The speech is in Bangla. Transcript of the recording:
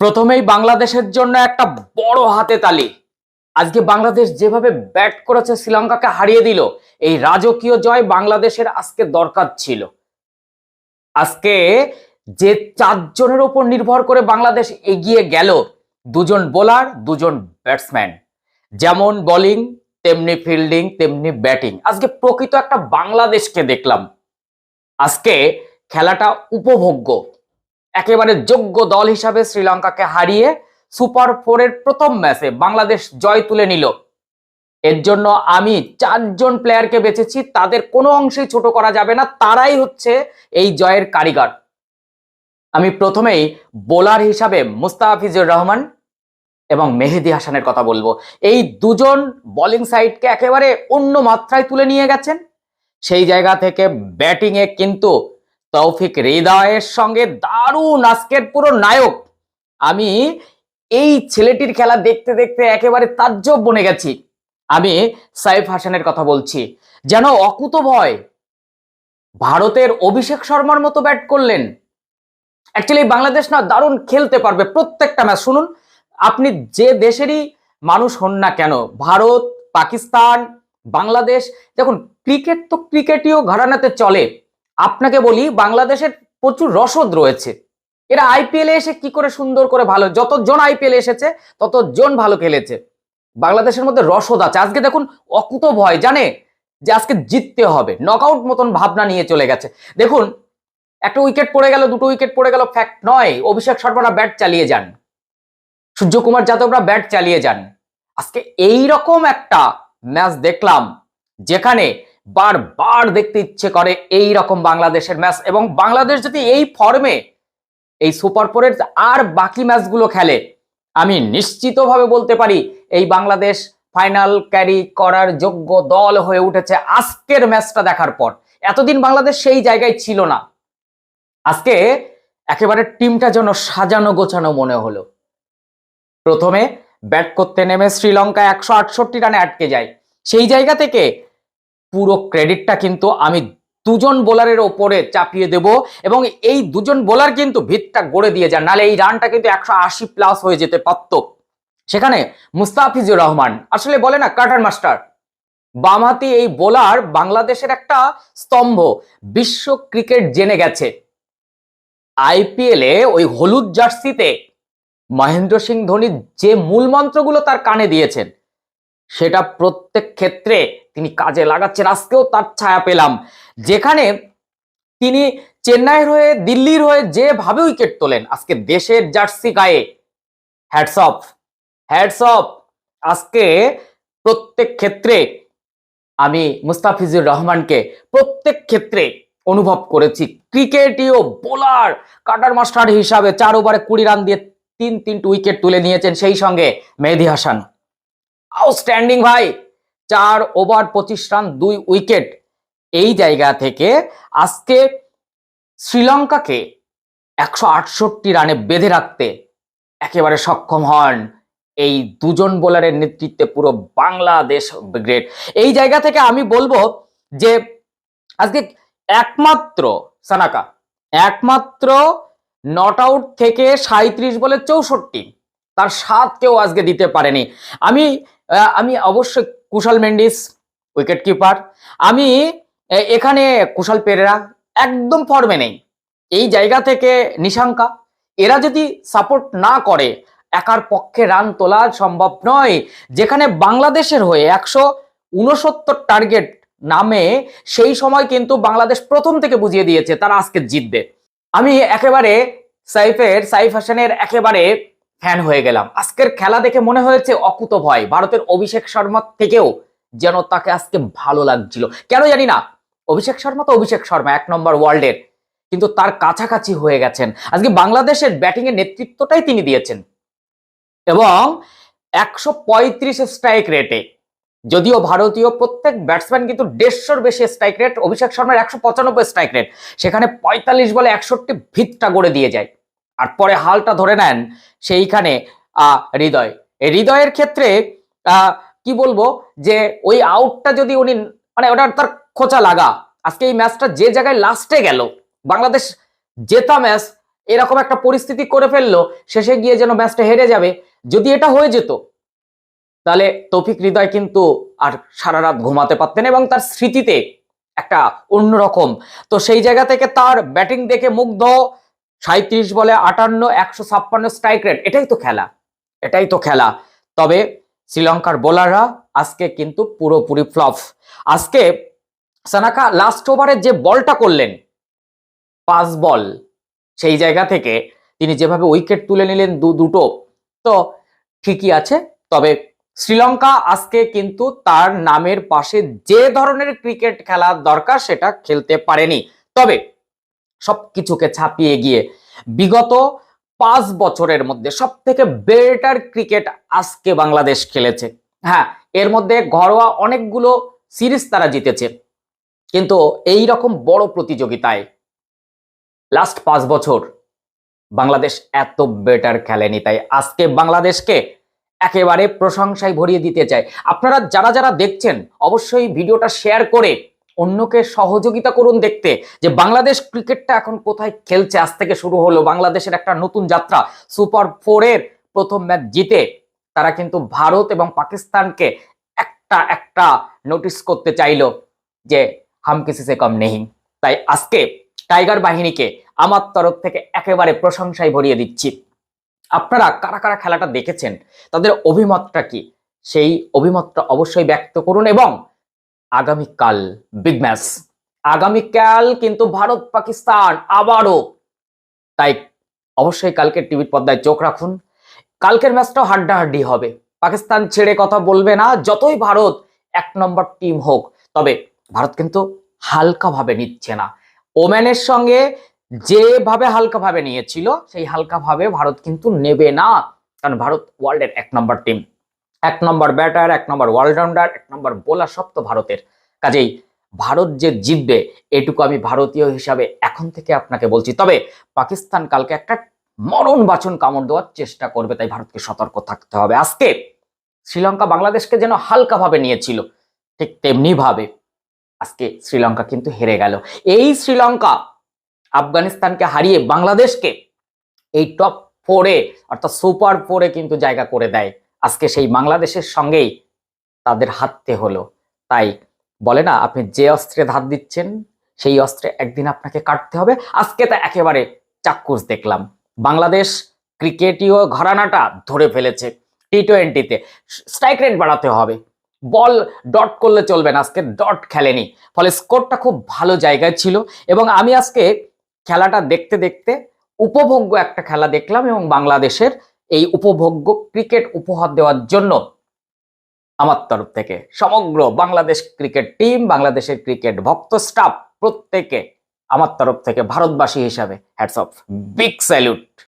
প্রথমেই বাংলাদেশের জন্য একটা বড় হাতে তালি। আজকে বাংলাদেশ যেভাবে ব্যাট করেছে, শ্রীলঙ্কাকে হারিয়ে দিল, এই রাজকীয় জয় বাংলাদেশের আজকে দরকার ছিল। আজকে যে চারজনের ওপর নির্ভর করে বাংলাদেশ এগিয়ে গেল, দুজন বোলার, দুজন ব্যাটসম্যান। যেমন বোলিং, তেমনি ফিল্ডিং, তেমনি ব্যাটিং। আজকে প্রকৃত একটা বাংলাদেশকে দেখলাম। আজকে খেলাটা উপভোগ্য। একেবারে যোগ্য দল হিসাবে শ্রীলঙ্কাকে হারিয়ে সুপার ফোরের প্রথম ম্যাচে বাংলাদেশ জয় তুলে নিল। এর জন্য আমি চারজন প্লেয়ারকে বেছেছি, তাদের কোনো অংশেই ছোট করা যাবে না, তারাই হচ্ছে এই জয়ের কারিগর। আমি প্রথমেই বোলার হিসাবে মুস্তাফিজুর রহমান এবং মেহেদি হাসানের কথা বলব। এই দুজন বোলিং সাইডকে একেবারে অন্য মাত্রায় তুলে নিয়ে গেছেন। সেই জায়গা থেকে ব্যাটিংয়ে কিন্তু তৌফিক হৃদয়ের সঙ্গে দারুণ আজকের পুরো নায়ক। আমি এই ছেলেটির খেলা দেখতে দেখতে একেবারে তাজ্জব বনে গেছি। আমি সাইফ হাসানের কথা বলছি। যেন অকুত ভয় ভারতের অভিষেক শর্মার মতো ব্যাট করলেন। অ্যাকচুয়ালি বাংলাদেশ না দারুণ খেলতে পারবে প্রত্যেকটা ম্যাচ। শুনুন, আপনি যে দেশেরই মানুষ হন না কেন, ভারত, পাকিস্তান, বাংলাদেশ, দেখুন, ক্রিকেট তো ক্রিকেটীয় ঘরানাতে চলে। আপনাকে বলি, বাংলাদেশের প্রচুর রসদ রয়েছে। এরা আইপিএলে এসে কি করে সুন্দর করে ভালো, যতজন আইপিএল এসেছে, ততজন ভালো খেলেছে। বাংলাদেশের মধ্যে রসদ আছে। আজকে দেখুন অকুত ভয় জানে? যে আজকে জিততে হবে। নকআউট মতন ভাবনা নিয়ে চলে গেছে। দেখুন, একটা উইকেট পড়ে গেল, দুটো উইকেট পড়ে গেল ফ্যাক্ট নয়। অভিষেক শর্মারা ব্যাট চালিয়ে যান। সূর্যকুমার যাদবরা ব্যাট চালিয়ে যান। আজকে এই রকম একটা ম্যাচ দেখলাম, যেখানে বারবার দেখতে ইচ্ছে করে এই রকম বাংলাদেশের ম্যাচ এবং বাংলাদেশ যদি এই ফর্মে এই সুপার ফোরের আর বাকি ম্যাচগুলো খেলে, আমি নিশ্চিতভাবে বলতে পারি এই বাংলাদেশ ফাইনাল ক্যারি করার যোগ্য দল হয়ে উঠেছে আজকের ম্যাচটা দেখার পর। এতদিন বাংলাদেশ সেই জায়গায় ছিল না। আজকে একেবারে টিমটা যেন সাজানো গোছানো মনে হলো। প্রথমে ব্যাট করতে নেমে শ্রীলঙ্কা একশো আটষট্টি রানে আটকে যায়। সেই জায়গা থেকে পুরো ক্রেডিটটা কিন্তু আমি দুজন বোলারের ওপরে চাপিয়ে দেব এবং এই দুজন বোলার কিন্তু ভিতটা গড়ে দিয়ে যান নালে এই রানটা কিন্তু একশো আশি প্লাস হয়ে যেতে পারত। সেখানে মুস্তাফিজুর রহমান, আসলে বলে না কাটার মাস্টার বামহাতি এই বোলার বাংলাদেশের একটা স্তম্ভ, বিশ্ব ক্রিকেট জেনে গেছে। আইপিএলে ওই হলুদ জার্সিতে মহেন্দ্র সিং ধোনি যে মূল মন্ত্রগুলো তার কানে দিয়েছেন সেটা প্রত্যেক ক্ষেত্রে তিনি কাজে লাগাচ্ছেন। আজকেও তার ছায়া পেলাম। যেখানে তিনি চেন্নাইয়ের হয়ে, দিল্লির হয়ে যেভাবে উইকেট তোলেন, আজকে দেশের জার্সি গায়ে। হ্যাটস অফ হ্যাটস অফ আজকে প্রত্যেক ক্ষেত্রে আমি মুস্তাফিজুর রহমানকে প্রত্যেক ক্ষেত্রে অনুভব করেছি। ক্রিকেটীয় বোলার, কাটার মাস্টার হিসাবে চার ওভারে কুড়ি রান দিয়ে তিন তিনটি উইকেট তুলে নিয়েছেন। সেই সঙ্গে মেহেদি হাসান। আউটস্ট্যান্ডিং ভাই। চার ওভার পঁচিশ রান দুই উইকেট এই জায়গা থেকে আজকে শ্রীলঙ্কাকে একশো আটষট্টি রানে বেঁধে রাখতে একেবারে সক্ষম হন এই দুজন বোলারের নেতৃত্বে পুরো বাংলাদেশ গ্রেট এই জায়গা থেকে আমি বলব যে আজকে একমাত্র সানাকা, একমাত্র নট আউট থেকে সাঁত্রিশ বলে চৌষট্টি, তার সাত কেউ আজকে দিতে পারেনি। আমি আমি অবশ্যই কুশাল মেন্ডিস উইকেট কিপার আমি এখানে কুশাল পেরেরা একদম ফর্মে নেই। এই জায়গা থেকে নিশাঙ্কা। এরা যদি সাপোর্ট না করে, একার পক্ষে রান তোলা সম্ভব নয়। যেখানে বাংলাদেশের হয়ে একশো উনসত্তর টার্গেট নামে, সেই সময় কিন্তু বাংলাদেশ প্রথম থেকে বুঝিয়ে দিয়েছে, তারা আজকে জিতবে। আমি একেবারে সাইফের, সাইফ হাসানের একেবারে ফ্যান হয়ে গেলাম। আজকের খেলা দেখে মনে হয়েছে অকুত ভয়। ভারতের অভিষেক শর্মা থেকেও যেন তাকে আজকে ভালো লাগছিল। কেন জানি না, অভিষেক শর্মা তো অভিষেক শর্মা, এক নম্বর ওয়ার্ল্ডের। কিন্তু তার কাছাকাছি হয়ে গেছেন। আজকে বাংলাদেশের ব্যাটিং এর নেতৃত্বটাই তিনি দিয়েছেন। এবং একশো পঁয়ত্রিশ স্ট্রাইক রেটে যদিও ভারতীয় প্রত্যেক ব্যাটসম্যান কিন্তু দেড়শোর বেশি স্ট্রাইক রেট অভিষেক শর্মার একশো পঁচানব্বই স্ট্রাইক রেট সেখানে পঁয়তাল্লিশ বলে একষট্টি ভিতটা গড়ে দিয়ে যায়। আর পরে হালটা ধরে নেন সেইখানে হৃদয়। হৃদয়ের ক্ষেত্রে কি বলব যে ওই আউটটা যদি উনি মানে ওটা তার খোঁচা লাগা। আজকে এই ম্যাচটা যে জায়গায় লাস্টে গেল, বাংলাদেশ জেতা ম্যাচ, এরকম একটা পরিস্থিতি করে ফেলল, শেষে গিয়ে যেন ম্যাচটা হেরে যাবে, যদি এটা হয়ে যেত, তাহলে তৌফিক হৃদয় কিন্তু আর সারা রাত ঘুমাতে পারতেন এবং তার স্মৃতিতে একটা অন্যরকম। তো সেই জায়গা থেকে তার ব্যাটিং দেখে মুগ্ধ সাঁত্রিশ বলে আটান্ন, একশো ছাপ্পান্ন স্ট্রাইক রেট এটাই তো খেলা। এটাই তো খেলা। তবে শ্রীলঙ্কার বোলাররা আজকে কিন্তু পুরোপুরি ফ্লপ। আজকে সানাকা লাস্ট ওভারে যে বলটা করলেন, পাঁচ বল, সেই জায়গা থেকে তিনি যেভাবে উইকেট তুলে নিলেন দু দুটো, তো ঠিকই আছে। তবে শ্রীলঙ্কা আজকে কিন্তু তার নামের পাশে যে ধরনের ক্রিকেট খেলার দরকার সেটা খেলতে পারেনি। তবে সবকিছুকে ছাপিয়ে গিয়ে বিগত পাঁচ বছরের মধ্যে সব থেকে বেটার ক্রিকেট আজকে বাংলাদেশ খেলেছে। হ্যাঁ এর মধ্যে ঘরোয়া অনেকগুলো সিরিজ তারা জিতেছে। কিন্তু এই রকম বড় প্রতিযোগিতায় লাস্ট পাঁচ বছর বাংলাদেশ এত বেটার খেলেনি, তাই আজকে বাংলাদেশকে একেবারে প্রশংসায় ভরিয়ে দিতে চাই আপনারা যারা যারা দেখছেন, অবশ্যই ভিডিওটা শেয়ার করে অন্যকে সহযোগিতা করুন দেখতে যে বাংলাদেশ ক্রিকেটটা এখন কোথায় খেলছে? আজ থেকে শুরু হলো বাংলাদেশের একটা নতুন যাত্রা। সুপার ফোরের প্রথম ম্যাচ জিতে তারা কিন্তু ভারত এবং পাকিস্তানকে একটা একটা নোটিস করতে চাইলো যে হাম কিসি সে কম নেই। তাই আজকে টাইগার বাহিনীকে আমার তরফ থেকে একেবারে প্রশংসায় ভরিয়ে দিচ্ছি। আপনারা কারা কারা খেলাটা দেখেছেন? তাদের অভিমতটা কি? সেই অভিমতটা অবশ্যই ব্যক্ত করুন এবং আগামীকাল বিগ ম্যাচ আগামীকাল কিন্তু ভারত, পাকিস্তান আবারও। তাই অবশ্যই কালকে টিভির পর্দায় চোখ রাখুন। কালকের ম্যাচটাও হাড্ডাহাড্ডি হবে। পাকিস্তান ছেড়ে কথা বলবে না, যতই ভারত এক নম্বর টিম হোক। তবে ভারত কিন্তু হালকাভাবে নিচ্ছে না। ওম্যানের সঙ্গে যেভাবে হালকাভাবে নিয়েছিল, সেই হালকাভাবে ভারত কিন্তু নেবে না। কারণ ভারত ওয়ার্ল্ডের এক নম্বর টিম এক নম্বর ব্যাটার এক নম্বর অলরাউন্ডার এক নম্বর বোলার সব তো ভারতের। কাজেই ভারত যে জিতবে, এটুকু আমি ভারতীয় হিসাবে এখন থেকে আপনাকে বলছি। তবে পাকিস্তান কালকে একটা মরণ বাচন কামড় দেওয়ার চেষ্টা করবে, তাই ভারতকে সতর্ক থাকতে হবে। আজকে শ্রীলঙ্কা বাংলাদেশকে যেন হালকাভাবে নিয়েছিল, ঠিক তেমনি ভাবে আজকে শ্রীলঙ্কা কিন্তু হেরে গেল। এই শ্রীলঙ্কা আফগানিস্তানকে হারিয়ে বাংলাদেশকে এই টপ ফোরে অর্থাৎ সুপার ফোরে কিন্তু জায়গা করে দেয়। আজকে সেই বাংলাদেশের সঙ্গেই তাদের হারতে হলো। তাই বলে না, আপনি যে অস্ত্রে ধার দিচ্ছেন, সেই অস্ত্রে একদিন আপনাকে কাটতে হবে। আজকে তা একেবারে চাক্ষুষ দেখলাম। বাংলাদেশ ক্রিকেটীয় ঘরানাটা ধরে ফেলেছে টি টোয়েন্টিতে স্ট্রাইক রেট বাড়াতে হবে। বল ডট করলে চলবে না, আজকে ডট খেলেনি। ফলে স্কোরটা খুব ভালো জায়গায় ছিল এবং আমি আজকে খেলাটা দেখতে দেখতে উপভোগ্য একটা খেলা দেখলাম এবং বাংলাদেশের এই উপভোগ্য ক্রিকেট উপহার দেওয়ার জন্য আমার তরফ থেকে সমগ্র বাংলাদেশ ক্রিকেট টিম বাংলাদেশের ক্রিকেট ভক্ত স্টাফ প্রত্যেকে আমার তরফ থেকে ভারতবাসী হিসাবে হ্যাটস অফ বিগ স্যালুট